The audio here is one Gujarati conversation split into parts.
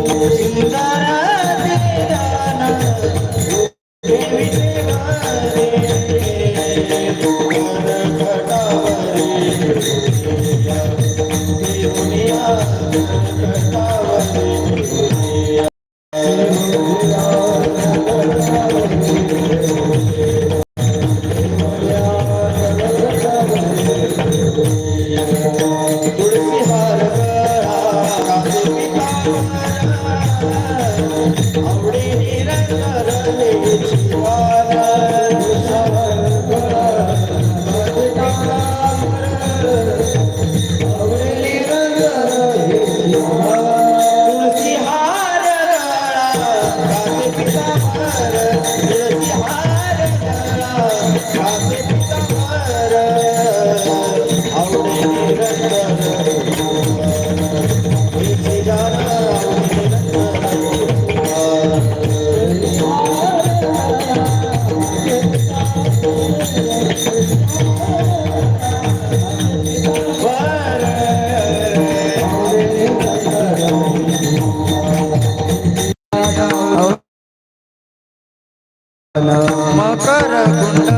Oh. కరగుండ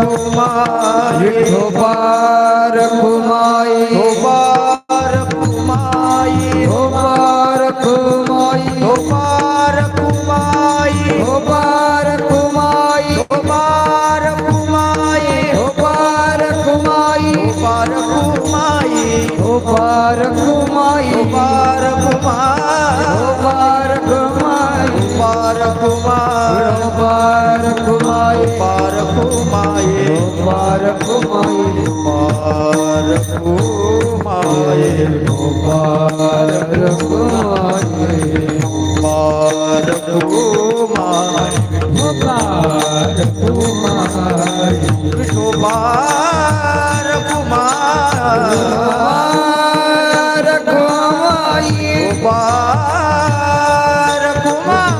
कुमाई धोबार कुमाई धोबार कुमाई धोबार कुमाई धोबार कुमाई धोबार कुमाई धोबार कुमाई धोबार कुमाई धोबार कुमाई धोबार कुमाई धोबार कुमाई કુમાર પાર કુમાય પાર કુમાય પાર કુમાય પાર કુમાય પાર કુમાય પાર કુમાય પાર કુમાય પાર કુમાર કુમાય પાર Ah,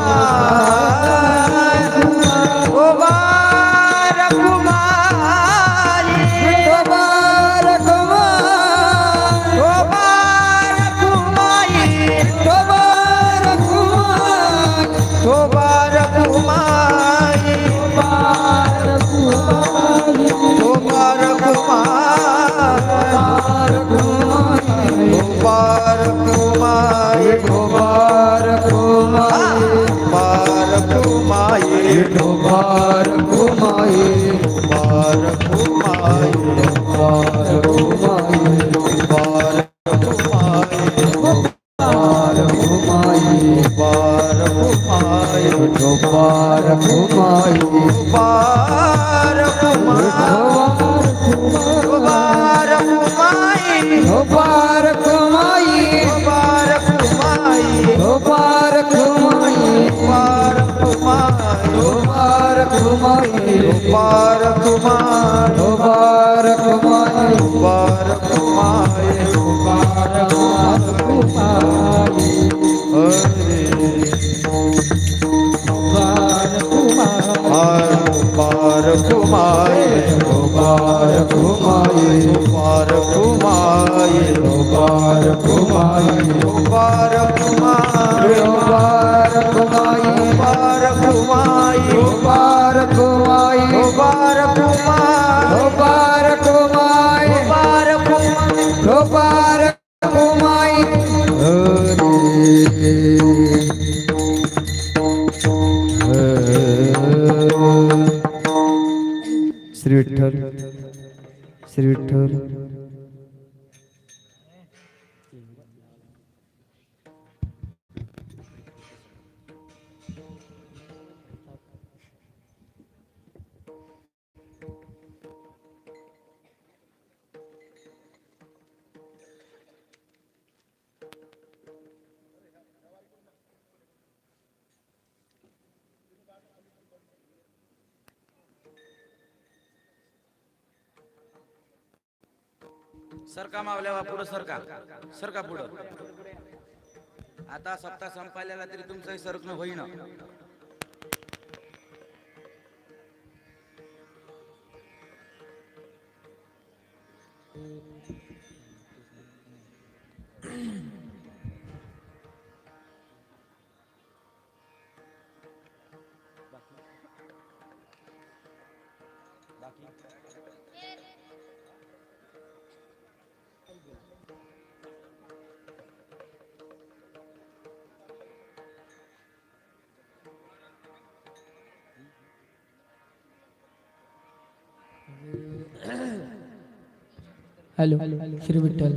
મુબારક હો માએ મુબારક હો માએ મુબારક હો માએ મુબારક હો માએ મુબારક હો માએ મુબારક હો માએ મુબારક હો માએ મુબારક મુબારક માય મુબારક માય મુબારક માય મુબારક માય હરે મુબારક માય મુબારક માય મુબારક માય મુબારક માય મુબારક માય મુબારક માય મુબારક ਸ੍ਰੀ ਵਿਠਲ सरका मावल्यावा पुढं सरका. सरका पुढं. आता सप्ताह संपायला तरी तुमचंही सरकणं होईना. Hello hello Shri Vitthal.